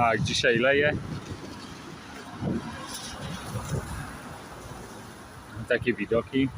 A dzisiaj leje. Takie widoki.